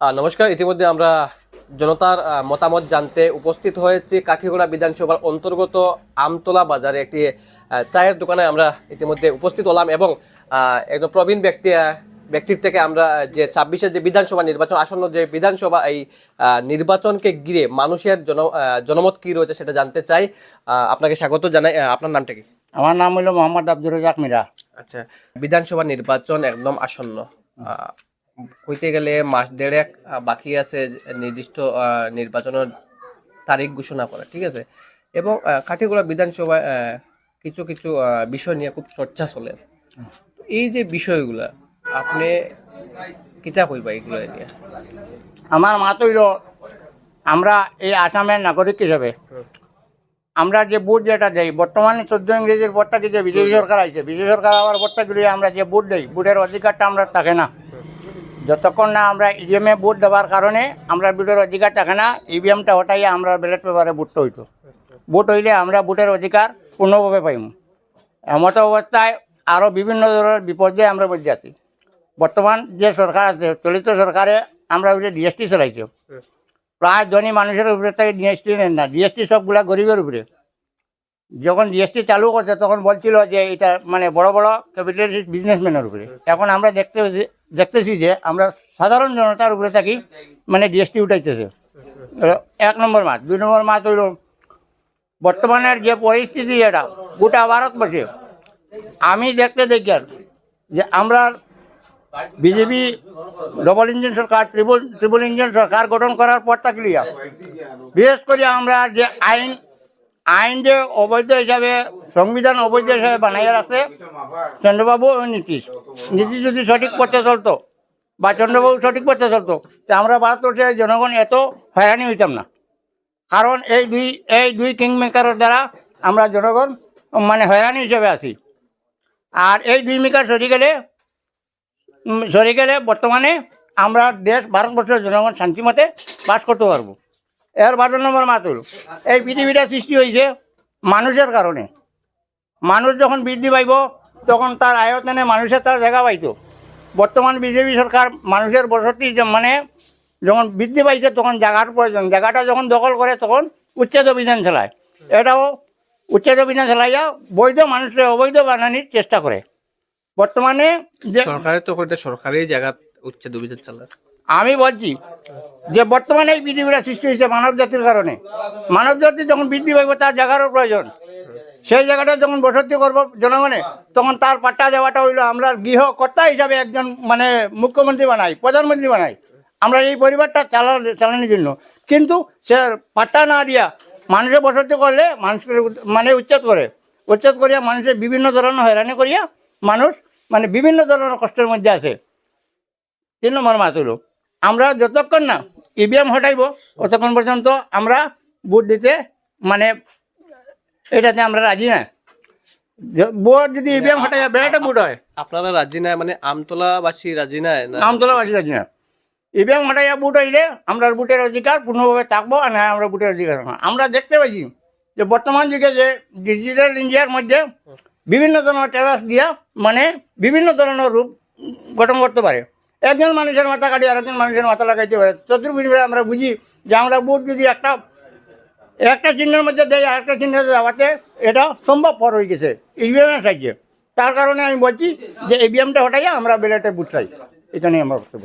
আহ, নমস্কার। ইতিমধ্যে আমরা জনতার মতামত জানতে উপস্থিত হয়েছি। কাঠিগোড়া বিধানসভার অন্তর্গত আমতলা বাজারে একটি চায়ের দোকানে আমরা ইতিমধ্যে উপস্থিত হলাম এবং একজন প্রবীণ ব্যক্তি ব্যক্তির থেকে আমরা যে ছাব্বিশের যে বিধানসভা নির্বাচন আসন্ন যে বিধানসভা এই নির্বাচনকে ঘিরে মানুষের জন জনমত কি রয়েছে সেটা জানতে চাই। আপনাকে স্বাগত জানাই। আপনার নামটা কি? আমার নাম হলো মোহাম্মদ আব্দুর রাজাক মিরা। আচ্ছা। বিধানসভা নির্বাচন একদম আসন্ন। হইতে গেলে মাস দেড়েক বাকি আছে নির্দিষ্ট নির্বাচনের তারিখ ঘোষণা করা ঠিক আছে? এবং আহ, কাঠিগোড়া বিধানসভায় কিছু কিছু বিষয় নিয়ে খুব চর্চা চলে। এই যে বিষয়গুলা আপনি কিতা কইবা এগুলো নিয়ে? আমার মা হইল আমরা এই আসামের নাগরিক হিসাবে আমরা যে ভোট যেটা দেই বর্তমানে চোদ্দ ইংরেজির ভোটটা যে বিজেপি সরকার আছে বিজেপি সরকার আবার ভোটটা আমরা যে ভোট দেই ভোটের অধিকারটা আমরা থাকে না। যতক্ষণ না আমরা ইভিএমে ভোট দেওয়ার কারণে আমরা ভোটের অধিকার থাকে না ইভিএমটা হটাইয়া আমরা ব্যালট পেপারে ভোটটা হইতো। ভোট হইলে আমরা ভোটের অধিকার পূর্ণভাবে পাইম। এমত অবস্থায় আরও বিভিন্ন ধরনের বিপর্যয় আমরা মধ্যে আছি। বর্তমান যে সরকার আছে, চলিত সরকারে আমরা যে ডিএসটি চালাইছি। প্রায় ধনী মানুষের উপরে থেকে জিএসটি নেন না জিএসটি সবগুলা গরিবের উপরে। যখন জিএসটি চালু করছে, তখন বলছিল যে এটা মানে বড় বড় ক্যাপিটালিস্ট বিজনেসম্যানের উপরে। এখন আমরা দেখতে দেখতেছি যে আমরা সাধারণ জনতার উপরে থাকি মানে জিএসটি উঠাইতেছে। এক নম্বর মাছ দুই নম্বর মাছ হইল বর্তমানের যে পরিস্থিতি এটা, গোটা ভারতবর্ষে। আমি দেখতে দেখি যে আমরা বিজেপি ডবল ইঞ্জিন সরকার ত্রিপুল ত্রিপুল ইঞ্জিন সরকার গঠন করার পর থাকলিয়া বিশেষ করে আমরা যে আইন আইন যে অবৈধ হিসাবে, সংবিধান অবৈধ হিসাবে বানাইয়ার আছে। চন্দ্রবাবু ও নীতিশ। নীতিশ যদি সঠিক পথে চলতো, বা চন্দ্রবাবু সঠিক পথে চলতো, তা আমরা ভারতবর্ষের জনগণ এত হয়রানি হইতাম না। কারণ এই দুই এই দুই কিং মেকারের দ্বারা আমরা জনগণ মানে হয়রানি হিসেবে আছি। আর এই দুই মেকার সরি গেলে সরে গেলে বর্তমানে আমরা দেশ, ভারতবর্ষের জনগণ শান্তিমতে বাস করতে পারব। এর বারো নম্বর মাতুল। এই পৃথিবীটা সৃষ্টি হয়েছে মানুষের কারণে। মানুষ যখন বৃদ্ধি পাইব, তখন তার আয়তনে মানুষের তার জায়গা পাইত। বর্তমান বিজেপি সরকার মানুষের বসতি মানে যখন বৃদ্ধি পাইছে, তখন জায়গার প্রয়োজন। জায়গাটা যখন দখল করে, তখন উচ্ছেদ অভিযান চালায়। এটাও উচ্ছেদ অভিযান চালাইয়া বৈধ মানুষের অবৈধ বানানির চেষ্টা করে। বর্তমানে যে সরকারের তো করতে সরকারি জায়গা উচ্ছেদ অভিযান চালায়। আমি বলছি যে বর্তমানে এই পৃথিবীটা সৃষ্টি হয়েছে মানব জাতির কারণে। মানব জাতি যখন বৃদ্ধি পাইব, তার জায়গারও প্রয়োজন। সেই জায়গাটা যখন বসতি করব জনগণে, তখন তার পাট্টা দেওয়াটা হইল আমরা গৃহকর্তা হিসাবে একজন মানে মুখ্যমন্ত্রী বানাই, প্রধানমন্ত্রী বানাই। আমরা এই পরিবারটা চালা, চালানোর জন্য। কিন্তু সে পাট্টা না দিয়া মানুষের বসতি করলে মানুষকে মানে উচ্ছেদ করে। উচ্ছেদ করিয়া মানুষের বিভিন্ন ধরনের হয়রানি করিয়া মানুষ মানে বিভিন্ন ধরনের কষ্টের মধ্যে আছে। তিন নম্বর মাত হলো আমরা যতক্ষণ না ইভিএম হটাইব ততক্ষণ পর্যন্ত আমরা ভোট দিতে মানে এটাতে আমরা রাজি না। ভোট যদি ইভিএম হটাই বেড়াটা ভোট হয়। আপনারা রাজি মানে আমতলাবাসী রাজি না আমতলাবাসী রাজি না। ইভিএম হটাইয়া ভোট হইলে আমরা ভোটের অধিকার পূর্ণভাবে থাকব আর না আমরা ভোটের অধিকার আমরা দেখতে পাচ্ছি যে বর্তমান যুগে যে ডিজিটাল ইন্ডিয়ার মধ্যে বিভিন্ন ধরনের দিয়া মানে বিভিন্ন ধরনের রূপ গঠন করতে পারে। একজন মানুষের মাথা কাটি আরেকজন মানুষের মাথা লাগাইতে পারে। চতুর্ভুজভাবে আমরা বুঝি যে আমরা বুট যদি একটা একটা চিহ্নের মধ্যে দেয় আরেকটা চিহ্ন যাওয়াতে এটা সম্ভবপর হয়ে গেছে। ইভিএমের সাহায্যে তার কারণে আমি বলছি যে ইভিএমটা হটাইয়া আমরা বেলেটে বুট চাই। এটা নিয়ে আমরা বক্তব্য।